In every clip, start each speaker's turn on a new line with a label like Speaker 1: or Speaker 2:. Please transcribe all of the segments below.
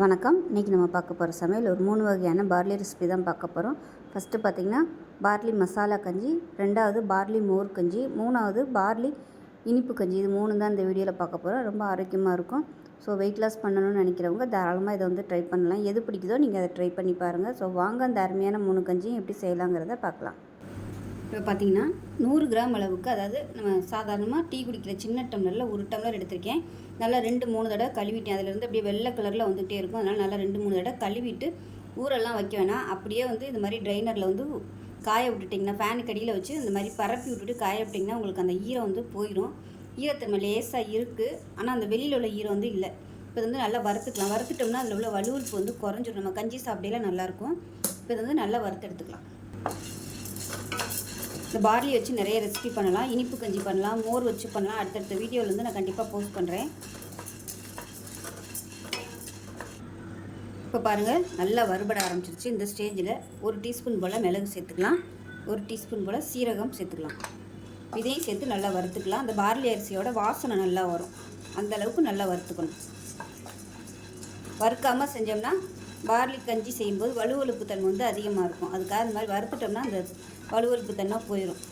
Speaker 1: வணக்கம். இன்றைக்கி நம்ம பார்க்க போகிற சமையல் ஒரு மூணு வகையான பார்லி ரெசிபி தான் பார்க்க போகிறோம் ஃபஸ்ட்டு பார்த்திங்கன்னா பார்லி மசாலா கஞ்சி ரெண்டாவது பார்லி மோர் கஞ்சி மூணாவது பார்லி இனிப்பு கஞ்சி. இது மூணு தான் இந்த வீடியோவில் பார்க்க போகிறோம் ரொம்ப ஆரோக்கியமாக இருக்கும். ஸோ வெயிட் லாஸ் பண்ணணும்னு நினைக்கிறவங்க தாராளமாக இதை வந்து ட்ரை பண்ணலாம். எது பிடிக்குதோ நீங்கள் அதை ட்ரை பண்ணி பாருங்கள் ஸோ வாங்க அந்த அருமையான மூணு கஞ்சியும் எப்படி செய்யலாங்கிறத பார்க்கலாம். இப்போ பார்த்தீங்கன்னா நூறு கிராம் அளவுக்கு அதாவது நம்ம சாதாரணமாக டீ குடிக்கிற சின்ன டம்ளரில் ஒரு டம்ளர் எடுத்திருக்கேன். நல்லா ரெண்டு மூணு தடவை கழுவிட்டேன் அதிலேருந்து அப்படியே வெள்ளை கலரில் வந்துகிட்டே இருக்கும். அதனால் நல்லா ரெண்டு மூணு தடவை கழுவிட்டு ஊரெல்லாம் வைக்க வேணாம். அப்படியே வந்து இந்த மாதிரி ட்ரைனரில் வந்து காய விட்டுட்டிங்கன்னா ஃபேனுக்கு அடியில் வச்சு இந்த மாதிரி பரப்பி விட்டுட்டு காய விட்டிங்கன்னா உங்களுக்கு அந்த ஈரம் வந்து போயிடும் ஈரத்தன்மை லேசாக இருக்குது ஆனால் அந்த வெளியில் உள்ள ஈரம் வந்து இல்லை. இப்போ வந்து நல்லா வறுத்துக்கலாம். வறுத்துட்டோம்னா அதில் உள்ள வலுவலுப்பு வந்து குறைஞ்சிடும் நம்ம கஞ்சி சாப்பிடையில நல்லாயிருக்கும் இப்போ இது வந்து நல்லா வறுத்து எடுத்துக்கலாம். இந்த பார்லி வச்சு நிறைய ரெசிபி பண்ணலாம். இனிப்பு கஞ்சி பண்ணலாம். மோர் வச்சு பண்ணலாம். அடுத்தடுத்த வீடியோவில் வந்து நான் கண்டிப்பாக போஸ்ட் பண்ணுறேன் இப்போ பாருங்கள் நல்லா வறுபட ஆரம்பிச்சிருச்சு. இந்த ஸ்டேஜில் ஒரு டீஸ்பூன் போல் மிளகு சேர்த்துக்கலாம். ஒரு டீஸ்பூன் போல் சீரகம் சேர்த்துக்கலாம். இதையும் சேர்த்து நல்லா வறுத்துக்கலாம். அந்த பார்லி அரிசியோட வாசனை நல்லா வரும். அந்த அளவுக்கு நல்லா வறுத்துக்கணும். வறுக்காமல் செஞ்சோம்னா பார்லி கஞ்சி செய்யும்போது வலுவழுப்பு தன்மை வந்து அதிகமாக இருக்கும். அதுக்காக இந்த மாதிரி வறுத்துட்டோம்னா அந்த வலுவழுப்பு தன்மை போயிடும்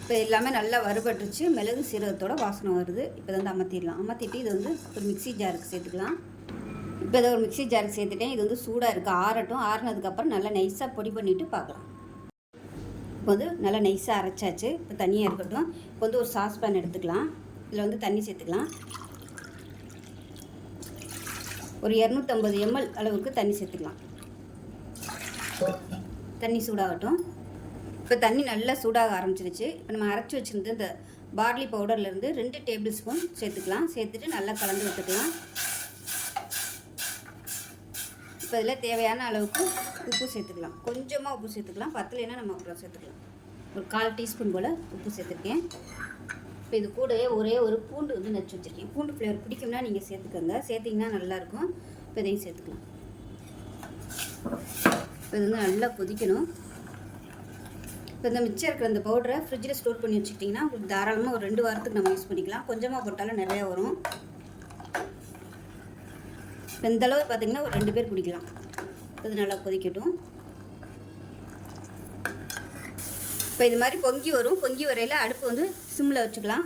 Speaker 1: இப்போ எல்லாமே நல்லா வறுபட்டுருச்சு. மிளகு சீரகத்தோட வாசனை வருது. இப்போ வந்து அமர்த்திடலாம். அமர்த்திட்டு இது வந்து ஒரு மிக்ஸி ஜாருக்கு சேர்த்துக்கலாம். இப்போ இதை ஒரு மிக்சி ஜாருக்கு சேர்த்துட்டேன். இது வந்து சூடாக இருக்குது ஆறட்டும். ஆறினதுக்கப்புறம் நல்லா நைஸாக பொடி பண்ணிவிட்டு பார்க்கலாம். இப்போ வந்து நல்லா நைஸாக அரைச்சாச்சு. இப்போ தனியாக இருக்கட்டும். இப்போ வந்து ஒரு சாஸ்பேன் எடுத்துக்கலாம். இதில் வந்து தண்ணி சேர்த்துக்கலாம். ஒரு இரநூத்தம்பது எம்எல் அளவுக்கு தண்ணி சேர்த்துக்கலாம். தண்ணி சூடாகட்டும். இப்போ தண்ணி நல்லா சூடாக ஆரம்பிச்சிருச்சு. இப்போ நம்ம அரைச்சி வச்சுருந்து இந்த பார்லி பவுடர்லேருந்து ரெண்டு டேபிள் ஸ்பூன் சேர்த்துக்கலாம். சேர்த்துட்டு நல்லா கலந்து விட்டுக்கலாம். இப்போ இதில் தேவையான அளவுக்கு உப்பு சேர்த்துக்கலாம். கொஞ்சமாக உப்பு சேர்த்துக்கலாம். பத்தலைன்னா நம்ம அப்புறம் சேர்த்துக்கலாம். ஒரு கால் டீஸ்பூன் போல் உப்பு சேர்த்துருக்கேன். இப்போ இது கூடவே ஒரே ஒரு பூண்டு வந்து நச்சு வச்சுருக்கேன். பூண்டு ஃப்ளேவர் பிடிக்கும்னா நீங்கள் சேர்த்துக்கோங்க. சேர்த்திங்கன்னா நல்லாயிருக்கும் இப்போ இதையும் சேர்த்துக்கலாம். இப்போ இது வந்து நல்லா கொதிக்கணும். இப்போ இந்த மிச்சம் இருக்கிற அந்த பவுடரை ஃப்ரிட்ஜில் ஸ்டோர் பண்ணி வச்சுக்கிட்டிங்கன்னா உங்களுக்கு தாராளமாக ஒரு ரெண்டு வாரத்துக்கு நம்ம யூஸ் பண்ணிக்கலாம். கொஞ்சமாக போட்டாலும் நிறையா வரும். இப்போ இந்த அளவு பார்த்திங்கன்னா ஒரு ரெண்டு பேர் குடிக்கலாம். இது நல்லா கொதிக்கட்டும். இப்போ இது மாதிரி பொங்கி வரும். பொங்கி வரையில் அடுப்பு வந்து சிம்மில் வச்சுக்கலாம்.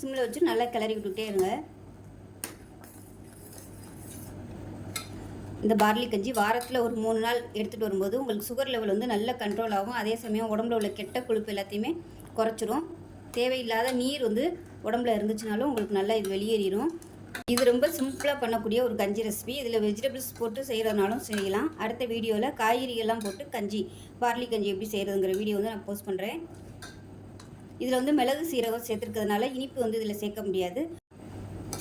Speaker 1: சிம்மில் வச்சு நல்லா கிளறி விட்டுக்கிட்டே இருங்க. இந்த பார்லி கஞ்சி வாரத்தில் ஒரு மூணு நாள் எடுத்துகிட்டு வரும்போது உங்களுக்கு சுகர் லெவல் வந்து நல்ல கண்ட்ரோல் ஆகும். அதே சமயம் உடம்புல உள்ள கெட்ட கொழுப்பு எல்லாத்தையுமே குறைச்சிரும். தேவையில்லாத நீர் வந்து உடம்புல இருந்துச்சுனாலும் உங்களுக்கு நல்லா இது வெளியேறிடும் இது ரொம்ப சிம்பிளாக பண்ணக்கூடிய ஒரு கஞ்சி ரெசிபி இதில் வெஜிடபிள்ஸ் போட்டு செய்கிறதுனாலும் செய்யலாம். அடுத்த வீடியோவில் காய்கறிகள்லாம் போட்டு கஞ்சி பார்லி கஞ்சி எப்படி செய்கிறதுங்கிற வீடியோ வந்து நான் போஸ்ட் பண்ணுறேன் இதில் வந்து மிளகு சீரகம் சேர்த்துருக்கிறதுனால இனிப்பு வந்து இதில் சேர்க்க முடியாது.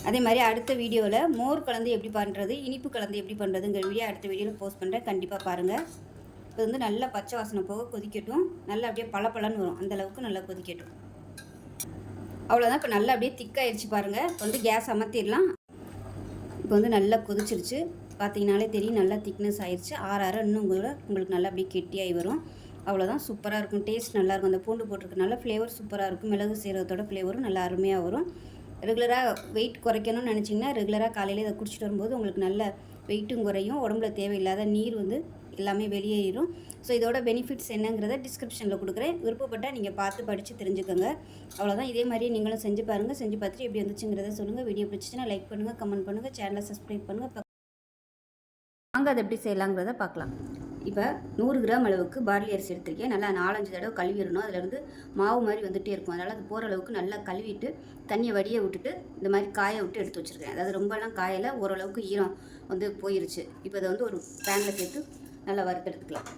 Speaker 1: அதே மாதிரி அடுத்த வீடியோவில் மோர் கலந்து எப்படி பண்ணுறது இனிப்பு கலந்து எப்படி பண்ணுறதுங்கிற வீடியோ அடுத்த வீடியோவில் போஸ்ட் பண்ணுறேன் கண்டிப்பாக பாருங்கள் இப்போ வந்து நல்லா பச்சை வாசனை போக கொதிக்கட்டும். நல்லா அப்படியே பளபளன்னு வரும். அந்தளவுக்கு நல்லா கொதிக்கட்டும். அவ்வளோதான் இப்போ நல்லா அப்படியே திக்காயிடுச்சு பாருங்கள் இப்போ வந்து கேஸ் அமர்த்திடலாம். இப்போ வந்து நல்லா கொதிச்சிருச்சு. பார்த்தீங்கனாலே தெரியும் நல்லா திக்னஸ் ஆயிடுச்சு ஆறு ஆறு இன்னும் கூட உங்களுக்கு நல்லா அப்படியே கெட்டியாகி வரும். அவ்வளோதான் சூப்பராக இருக்கும். டேஸ்ட் நல்லாயிருக்கும் அந்த பூண்டு போட்டிருக்கனால ஃப்ளேவர் சூப்பராக இருக்கும். மிளகு சீரகத்தோட ஃப்ளேவரும் நல்லா அருமையாக வரும். ரெகுலராக வெயிட் குறைக்கணும்னு நினச்சிங்கன்னா ரெகுலராக காலையில் இதை குடிச்சிட்டு வரும்போது உங்களுக்கு நல்ல வெயிட்டும் குறையும். உடம்புல தேவையில்லாத நீர் வந்து எல்லாமே வெளியேறும் ஸோ இதோட பெனிஃபிட்ஸ் என்னங்கிறத டிஸ்கிரிப்ஷனில் கொடுக்குறேன். விருப்பப்பட்டால் நீங்கள் பார்த்து படித்து தெரிஞ்சுக்கோங்க. அவ்வளோதான் இதே மாதிரி நீங்களும் செஞ்சு பாருங்கள் செஞ்சு பார்த்துட்டு எப்படி வந்துச்சுங்கிறத சொல்லுங்கள் வீடியோ பிடிச்சிச்சுன்னா லைக் பண்ணுங்கள் கமெண்ட் பண்ணுங்கள் சேனலை சப்ஸ்கிரைப் பண்ணுங்கள் வாங்க அதை எப்படி செய்யலாங்கிறத பார்க்கலாம். இப்போ நூறு கிராம் அளவுக்கு பார்லி அரிசி எடுத்திருக்கேன். நல்லா நாலஞ்சு தடவை கழுவிடணும். அதில் மாவு மாதிரி வந்துகிட்டே இருக்கும். அதனால் அது போகிற அளவுக்கு நல்லா கழுவிட்டு தண்ணியை வடிய விட்டுட்டு இந்த மாதிரி காய விட்டு எடுத்து வச்சுருக்கேன். அதாவது ரொம்பலாம் காயில் ஓரளவுக்கு ஈரம் வந்து போயிருச்சு. இப்போ அதை வந்து ஒரு பேனில் சேர்த்து நல்லா வறுத்தெடுத்துக்கலாம்.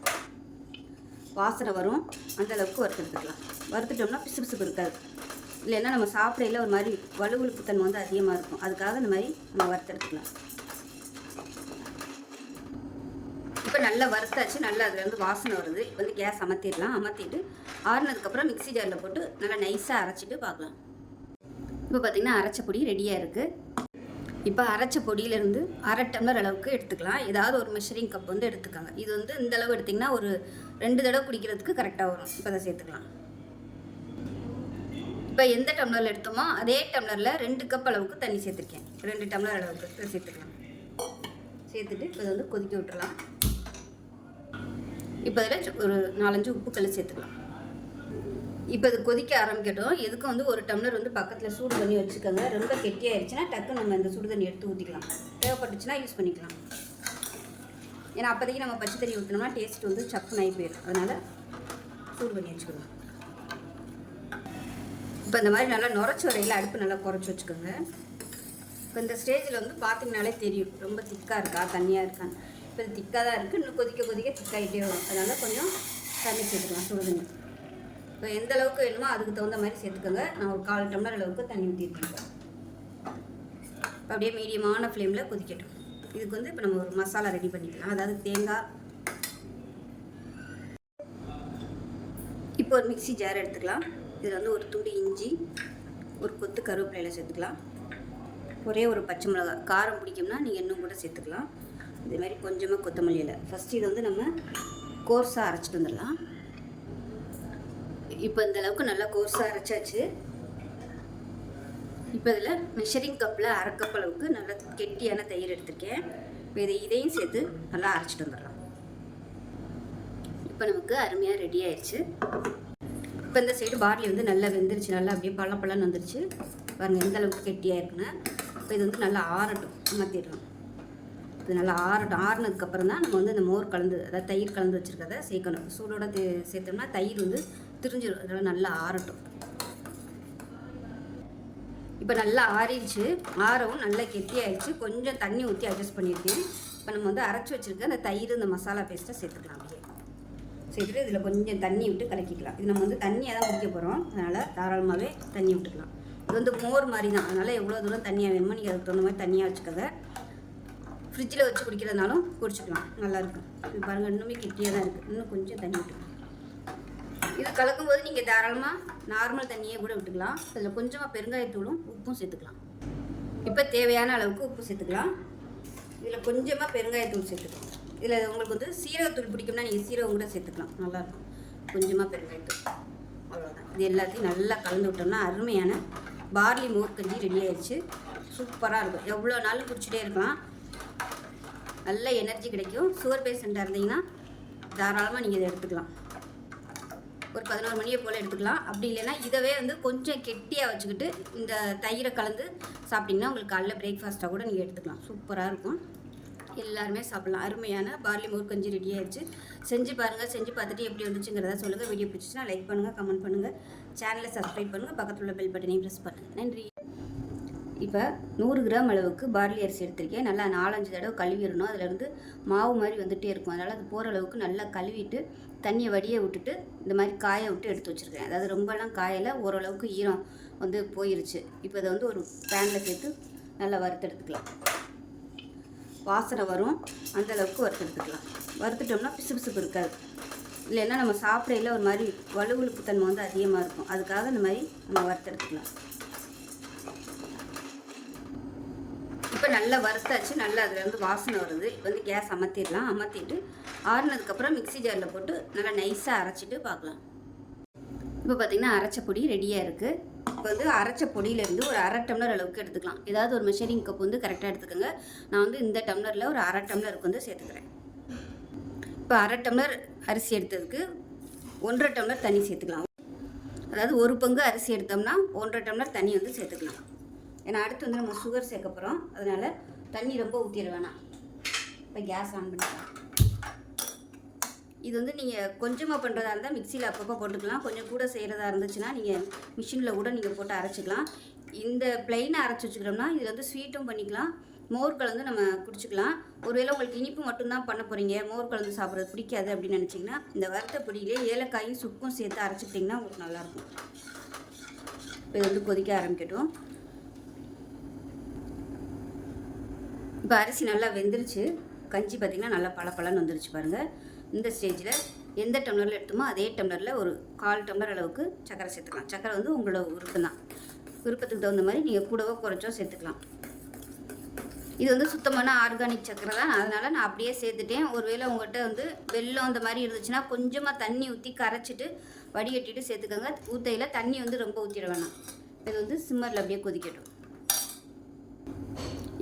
Speaker 1: வாசனை வரும். அந்தளவுக்கு வறுத்தெடுத்துக்கலாம். வறுத்துட்டோம்னா பிசு பிசுப்பு இருக்காது. இல்லைன்னா நம்ம சாப்பிடையில ஒரு மாதிரி வலுவழுப்பு தன்மை வந்து அதிகமாக இருக்கும். அதுக்காக இந்த மாதிரி நம்ம வறுத்தெடுத்துக்கலாம். இப்போ நல்லா வறுத்தாச்சு. நல்லா அதுலேருந்து வாசனை வருது. இப்போ வந்து கேஸ் அமர்த்திடலாம் அமர்த்திட்டு ஆறுனதுக்கப்புறம் மிக்ஸி ஜாரில் போட்டு நல்லா நைஸாக அரைச்சிட்டு பார்க்கலாம். இப்போ பார்த்திங்கன்னா அரைச்ச பொடி ரெடியாக இருக்குது இப்போ அரைச்ச பொடியிலேருந்து அரை டம்ளர் அளவுக்கு எடுத்துக்கலாம். ஏதாவது ஒரு மெஷரிங் கப் வந்து எடுத்துக்கோங்க. இது வந்து இந்த அளவு எடுத்திங்கன்னா ஒரு ரெண்டு தடவை குடிக்கிறதுக்கு கரெக்டாக வரும். இப்போ அதை சேர்த்துக்கலாம். இப்போ எந்த டம்ளரில் எடுத்தோமோ அதே டம்ளரில் ரெண்டு கப் அளவுக்கு தண்ணி சேர்த்துருக்கேன். ரெண்டு டம்ளர் அளவுக்கு சேர்த்துக்கலாம். சேர்த்துட்டு இப்போ வந்து கொதிக்க விட்டுறலாம். இப்போ அதில் ஒரு நாலஞ்சு உப்பு சேர்த்துக்கலாம். இப்போ இது கொதிக்க ஆரம்பிக்கட்டும். எதுக்கும் வந்து ஒரு டம்ளர் வந்து பக்கத்தில் சூடு பண்ணி வச்சுக்கோங்க. ரொம்ப கெட்டியாயிருச்சுன்னா டக்கு நம்ம இந்த சுடு தண்ணி எடுத்து ஊற்றிக்கலாம் தேவைப்பட்டுச்சுன்னா யூஸ் பண்ணிக்கலாம். ஏன்னா அப்போதைக்கு நம்ம பச்சை தண்ணி ஊற்றினோம்னா டேஸ்ட் வந்து சப்புன்னு ஆகி போயிடும். அதனால் சூடு பண்ணி வச்சுக்கலாம். இப்போ இந்த மாதிரி நல்லா நுரைச்சி வரையில் அடுப்பு நல்லா குறைச்சி வச்சுக்கோங்க. இப்போ இந்த ஸ்டேஜில் வந்து பார்த்தீங்கனாலே தெரியும். ரொம்ப திக்காக இருக்கா? தண்ணியாக இருக்கான்னு இப்போ திக்காக தான் இருக்குது இன்னும் கொதிக்க கொதிக்க திக்காகிட்டே வரும். அதனால் கொஞ்சம் தண்ணி சேர்த்துக்கலாம். சுடு தண்ணி. எந்த அளவுக்கு வேணுமோ அதுக்கு தகுந்த மாதிரி சேர்த்துக்கோங்க. நான் ஒரு கால் டம்ளர் அளவுக்கு தண்ணி ஊற்றிருக்கேன் அப்படியே மீடியமான ஃப்ளேமில் கொதிக்கட்டும். இதுக்கு வந்து இப்போ நம்ம ஒரு மசாலா ரெடி பண்ணிக்கலாம். அதாவது தேங்காய். இப்போ ஒரு மிக்சி ஜார் எடுத்துக்கலாம். இதில் வந்து ஒரு துண்டு இஞ்சி ஒரு கொத்து கருவேப்பிலையில் சேர்த்துக்கலாம். ஒரே ஒரு பச்சை மிளகா காரம் பிடிக்கும்னா நீங்கள் இன்னும் கூட சேர்த்துக்கலாம். இதே மாதிரி கொஞ்சமாக கொத்தமல்லியில். ஃபஸ்ட்டு இது வந்து நம்ம கோர்ஸாக அரைச்சிட்டு வந்துடலாம். இப்போ இந்த அளவுக்கு நல்லா கோர்ஸாக அரைச்சாச்சு. இப்போ இதில் மெஷரிங் கப்பில் அரை கப் அளவுக்கு நல்லா கெட்டியான தயிர் எடுத்திருக்கேன். இப்போ இதை இதையும் சேர்த்து நல்லா அரைச்சிட்டு வந்துடலாம். இப்போ நமக்கு அருமையாக ரெடி ஆயிடுச்சு இப்போ இந்த சைடு பார்லி வந்து நல்லா வெந்துருச்சு. நல்லா அப்படியே பழம் பழம் வந்துருச்சு. பாருங்கள் எந்த அளவுக்கு கெட்டியாக இருக்குன்னு. இப்போ இது வந்து நல்லா ஆறட்டும். மாற்றிடலாம் இது நல்லா ஆறட்டும். ஆறுனதுக்கப்புறம் தான் நம்ம வந்து இந்த மோர் கலந்து அதாவது தயிர் கலந்து வச்சுருக்கத சேர்க்கணும். சூடோட சேர்த்தோம்னா தயிர் வந்து திரிஞ்சிடும் அதனால் நல்லா ஆறட்டும். இப்போ நல்லா ஆறிடுச்சு. ஆறவும் நல்லா கெட்டியாயிடுச்சு கொஞ்சம் தண்ணி ஊற்றி அட்ஜஸ்ட் பண்ணியிருக்கேன். இப்போ நம்ம வந்து அரைச்சி வச்சுருக்க அந்த தயிர் இந்த மசாலா பேஸ்ட்டை சேர்த்துக்கலாம் அப்படியே. சேர்த்துட்டு இதில் கொஞ்சம் தண்ணி விட்டு கலக்கிக்கலாம். இது நம்ம வந்து தண்ணியாக தான் குடிக்க போகிறோம் அதனால் தாராளமாகவே தண்ணி விட்டுக்கலாம். இது வந்து மோர் மாதிரி தான் அதனால் எவ்வளோ தூரம் தண்ணியாக வேணுமோ நீங்கள் அதுக்கு தகுந்த மாதிரி தண்ணியாக வச்சுக்கோங்க. ஃப்ரிட்ஜில் வச்சு குடிக்கிறதுனாலும் குடிச்சிக்கலாம். நல்லாயிருக்கும் இது பாருங்கள் இன்னுமே கெட்டியாக தான் இருக்குது இன்னும் கொஞ்சம் தண்ணி விட்டுக்கலாம். இது கலக்கும்போது நீங்கள் தாராளமாக நார்மல் தண்ணியே கூட விட்டுக்கலாம். அதில் கொஞ்சமாக பெருங்காயத்தூளும் உப்பும் சேர்த்துக்கலாம். இப்போ தேவையான அளவுக்கு உப்பு சேர்த்துக்கலாம். இதில் கொஞ்சமாக பெருங்காயத்தூள் சேர்த்துக்கலாம். இதில் உங்களுக்கு வந்து சீரகத்தூள் பிடிக்கும்னா நீங்கள் சீரகம் கூட சேர்த்துக்கலாம். நல்லாயிருக்கும் கொஞ்சமாக பெருங்காயத்தூள். அவ்வளோதான் இது எல்லாத்தையும் நல்லா கலந்து விட்டோம்னா அருமையான பார்லி மோர்கஞ்சி ரெடி ஆயிடுச்சு சூப்பராக இருக்கும். எவ்வளோ நாளும் குடிச்சிட்டே இருக்கலாம். நல்ல எனர்ஜி கிடைக்கும். சுகர் பேஷண்ட்டாக இருந்தீங்கன்னா தாராளமாக நீங்கள் இதை எடுத்துக்கலாம். ஒரு பதினோரு மணியை போல் எடுத்துக்கலாம். அப்படி இல்லைன்னா இதவே வந்து கொஞ்சம் கெட்டியாக வச்சுக்கிட்டு இந்த தயிரை கலந்து சாப்பிட்டிங்கன்னா உங்களுக்கு காலைல பிரேக்ஃபாஸ்ட்டாக கூட நீங்கள் எடுத்துக்கலாம். சூப்பராக இருக்கும். எல்லாருமே சாப்பிட்லாம். அருமையான பார்லி மோர் கஞ்சி ரெடி ஆயிடுச்சு. செஞ்சு பாருங்கள் செஞ்சு பார்த்துட்டு எப்படி வந்துச்சுங்கிறத சொல்லுங்கள் வீடியோ பிடிச்சிச்சுன்னா லைக் பண்ணுங்கள் கமெண்ட் பண்ணுங்கள் சேனலை சப்ஸ்கிரைப் பண்ணுங்கள் பக்கத்தில் உள்ள பெல் பட்டனையும் ப்ரெஸ் பண்ணுங்கள் நன்றி. இப்போ நூறு கிராம் அளவுக்கு பார்லி அரிசி எடுத்திருக்கேன். நல்லா நாலஞ்சு தடவை கழுவிடணும். அதிலேருந்து மாவு மாதிரி வந்துகிட்டே இருக்கும். அதனால் அது போகிற அளவுக்கு நல்லா கழுவிட்டு தண்ணியை வடிய விட்டுட்டு இந்த மாதிரி காய விட்டு எடுத்து வச்சுருக்கேன். அதாவது ரொம்பலாம் காயில் ஓரளவுக்கு ஈரம் வந்து போயிருச்சு. இப்போ இதை வந்து ஒரு பேனில் சேர்த்து நல்லா வறுத்தெடுத்துக்கலாம் வாசனை வரும். அந்த அளவுக்கு வறுத்தெடுத்துக்கலாம் வறுத்துட்டோம்னா பிசு பிசுப்பு இருக்காது. இல்லைன்னா நம்ம சாப்பிடையில ஒரு மாதிரி வலுவழுப்பு தன்மை வந்து அதிகமாக இருக்கும். அதுக்காக இந்த மாதிரி நம்ம வறுத்தெடுத்துக்கலாம் இப்போ நல்லா வறுத்தாச்சு நல்லா அதில் வந்து வாசனை வருது. இப்போ வந்து கேஸ் அமர்த்திடலாம் அமர்த்திட்டு ஆறுனதுக்கப்புறம் மிக்ஸி ஜாரில் போட்டு நல்லா நைஸாக அரைச்சிட்டு பார்க்கலாம். இப்போ பார்த்தீங்கன்னா அரைச்ச பொடி ரெடியாக இருக்குது இப்போ வந்து அரைச்ச பொடியிலேருந்து ஒரு அரை டம்ளர் அளவுக்கு எடுத்துக்கலாம். ஏதாவது ஒரு மெஷரிங் கப் வந்து கரெக்டாக எடுத்துக்கோங்க. நான் வந்து இந்த டம்ளரில் ஒரு அரை டம்ளருக்கு வந்து சேர்த்துக்கிறேன். இப்போ அரை டம்ளர் அரிசி எடுத்ததுக்கு ஒன்றரை டம்ளர் தண்ணி சேர்த்துக்கலாம். அதாவது ஒரு பங்கு அரிசி எடுத்தோம்னா ஒன்றரை டம்ளர் தண்ணி வந்து சேர்த்துக்கலாம். ஏன்னா அடுத்து வந்து நம்ம சுகர் சேர்க்க போகிறோம் அதனால் தண்ணி ரொம்ப ஊற்றிட வேணாம். இப்போ கேஸ் ஆன் பண்ணிக்கலாம். இது வந்து நீங்கள் கொஞ்சமாக பண்ணுறதா இருந்தால் மிக்சியில் அப்பப்போ போட்டுக்கலாம். கொஞ்சம் கூட செய்கிறதா இருந்துச்சுன்னா நீங்கள் மிஷினில் கூட நீங்கள் போட்டு அரைச்சிக்கலாம். இந்த பிளெயினாக அரைச்சி வச்சுக்கிறோம்னா இதில் வந்து ஸ்வீட்டும் பண்ணிக்கலாம். மோர் கலந்து நம்ம குடிச்சிக்கலாம். ஒருவேளை உங்களுக்கு இனிப்பு மட்டும்தான் பண்ண போகிறீங்க மோர் கலந்து சாப்பிட்றது பிடிக்காது அப்படின்னு நினச்சிங்கன்னா இந்த வறுத்த பொடியிலே ஏலக்காயும் சுக்கும் சேர்த்து அரைச்சிட்டிங்கன்னா உங்களுக்கு நல்லாயிருக்கும் இப்போ இது வந்து கொதிக்க ஆரம்பிக்கட்டும். இப்போ அரிசி நல்லா வெந்துருச்சு. கஞ்சி பார்த்திங்கன்னா நல்லா பளபளன்னு வந்துருச்சு பாருங்கள் இந்த ஸ்டேஜில் எந்த டம்ளரில் எடுத்தோமோ அதே டம்ளரில் ஒரு கால் டம்ளர் அளவுக்கு சக்கரை சேர்த்துக்கலாம். சக்கரை வந்து உங்களோட விருப்பம் தான் விருப்பத்துக்கு தகுந்த மாதிரி நீங்கள் கூடவோ குறைச்சோ சேர்த்துக்கலாம். இது வந்து சுத்தமான ஆர்கானிக் சக்கரை தான். அதனால் நான் அப்படியே சேர்த்துட்டேன். ஒருவேளை உங்கள்கிட்ட வந்து வெள்ளம் அந்த மாதிரி இருந்துச்சுன்னா கொஞ்சமாக தண்ணி ஊற்றி கரைச்சிட்டு வடிகட்டிட்டு சேர்த்துக்கோங்க. ஊத்தையில் தண்ணி வந்து ரொம்ப ஊற்றிட வேணாம். இது வந்து சிம்மரில் அப்படியே கொதிக்கட்டும்.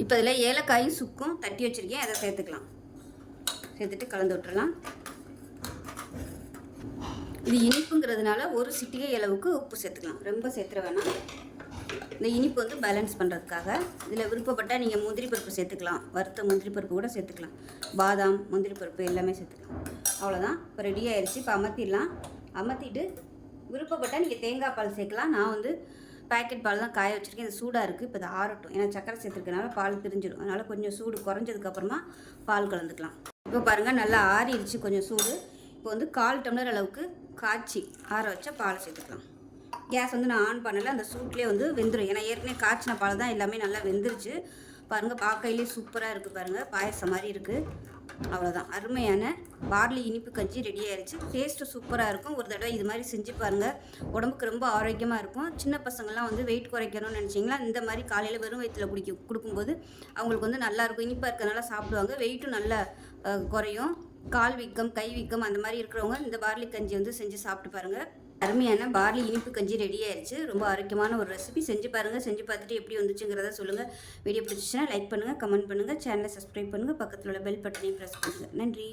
Speaker 1: இப்போ இதில் ஏலக்காயும் சுக்கும் தட்டி வச்சுருக்கேன். அதை சேர்த்துக்கலாம். சேர்த்துட்டு கலந்து விட்டுறலாம். இது இனிப்புங்கிறதுனால ஒரு சிட்டிகை அளவுக்கு உப்பு சேர்த்துக்கலாம். ரொம்ப சேர்த்துற வேணாம். இந்த இனிப்பு வந்து பேலன்ஸ் பண்ணுறதுக்காக இதில் விருப்பப்பட்டால் நீங்கள் முந்திரி பருப்பு சேர்த்துக்கலாம். வறுத்த முந்திரி பருப்பு கூட சேர்த்துக்கலாம். பாதாம் முந்திரி பருப்பு எல்லாமே சேர்த்துக்கலாம். அவ்வளோதான் இப்போ ரெடி ஆயிடுச்சு இப்போ அமர்த்திடலாம். அமர்த்திட்டு விருப்பப்பட்டால் நீங்கள் தேங்காய் பால் சேர்க்கலாம். நான் வந்து பாக்கெட் பால் தான் காய வச்சுருக்கேன். இது சூடாக இருக்குது இப்போ இது ஆறட்டும். ஏன்னா சக்கரை சேர்த்துருக்கனால பால் பிரிஞ்சிடும். அதனால் கொஞ்சம் சூடு குறைஞ்சதுக்கப்புறமா பால் கலந்துக்கலாம். இப்போ பாருங்கள் நல்லா ஆறிடுச்சு கொஞ்சம் சூடு. இப்போ வந்து கால் டம்ளர் அளவுக்கு காய்ச்சி ஆற வச்சா பால் சேர்த்துக்கலாம். கேஸ் வந்து நான் ஆன் பண்ணலை. அந்த சூட்லேயே வந்து வெந்துடும் ஏன்னா ஏற்கனவே காய்ச்சின பால் தான் எல்லாமே நல்லா வெந்துருச்சு. பாருங்கள் பார்க்கையிலே சூப்பராக இருக்குது பாருங்கள் பாயசம் மாதிரி இருக்குது அவ்வளோதான் அருமையான பார்லி இனிப்பு கஞ்சி ரெடி ஆயிடுச்சு டேஸ்ட்டு சூப்பராக இருக்கும். ஒரு தடவை இது மாதிரி செஞ்சு பாருங்கள் உடம்புக்கு ரொம்ப ஆரோக்கியமாக இருக்கும். சின்ன பசங்கள்லாம் வந்து வெயிட் குறைக்கணும்னு நினச்சிங்களா? இந்த மாதிரி காலையில் வெறும் வயிற்றில் குடிக்க கொடுக்கும்போது அவங்களுக்கு வந்து நல்லாயிருக்கும் இனிப்பாக இருக்கறனால சாப்பிடுவாங்க. வெயிட்டும் நல்லா குறையும். கால் வீக்கம் கை வீக்கம் அந்த மாதிரி இருக்கிறவங்க இந்த பார்லி கஞ்சி வந்து செஞ்சு சாப்பிட்டு பாருங்கள் அருமையான பார்லி இனிப்பு கஞ்சி ரெடி ஆயிடுச்சு ரொம்ப ஆரோக்கியமான ஒரு ரெசிபி செஞ்சு பாருங்கள் செஞ்சு பார்த்துட்டு எப்படி வந்துச்சுங்கிறத சொல்லுங்கள் வீடியோ பிடிச்சிச்சுன்னா லைக் பண்ணுங்கள் கமெண்ட் பண்ணுங்கள் சேனலை சப்ஸ்கிரைப் பண்ணுங்கள் பக்கத்தில் உள்ள பெல் பட்டனையும் ப்ரெஸ் பண்ணுங்கள் நன்றி.